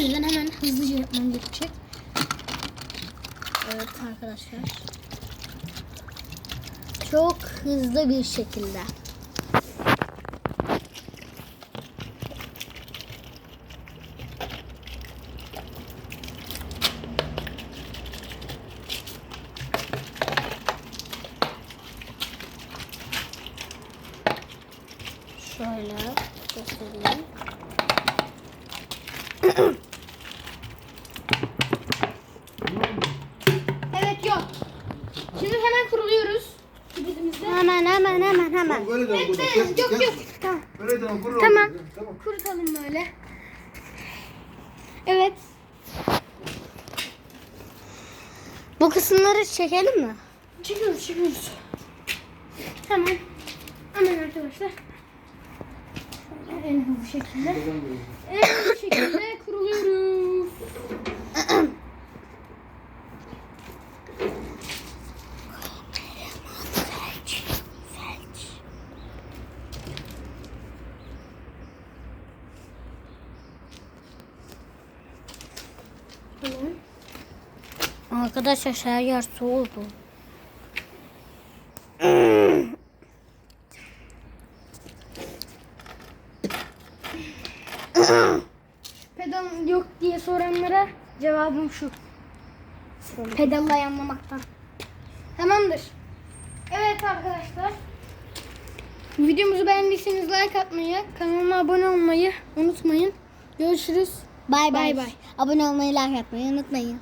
O yüzden hemen hızlıca yapmam gerekecek. Evet arkadaşlar. Çok hızlı bir şekilde. Şöyle göstereyim. Hemen hemen hemen. Böyle burada. Kes, Yok yok. Tamam. Böyle de kurur. Tamam. Tamam. Kurutalım böyle. Evet. Bu kısımları çekelim mi? Çekiyoruz çekiyoruz. Hemen. Hemen arkadaşlar. En hızlı şekilde. En hızlı şekilde kuruluyoruz. Tamam. Arkadaşlar her yer soğudu. Pedal yok diye soranlara cevabım şu. Pedalla yanmamaktan. Tamamdır. Evet arkadaşlar. Videomuzu beğendiyseniz like atmayı, kanalıma abone olmayı unutmayın. Görüşürüz. Bay Bay. Abone olmayı, like atmayı unutmayın.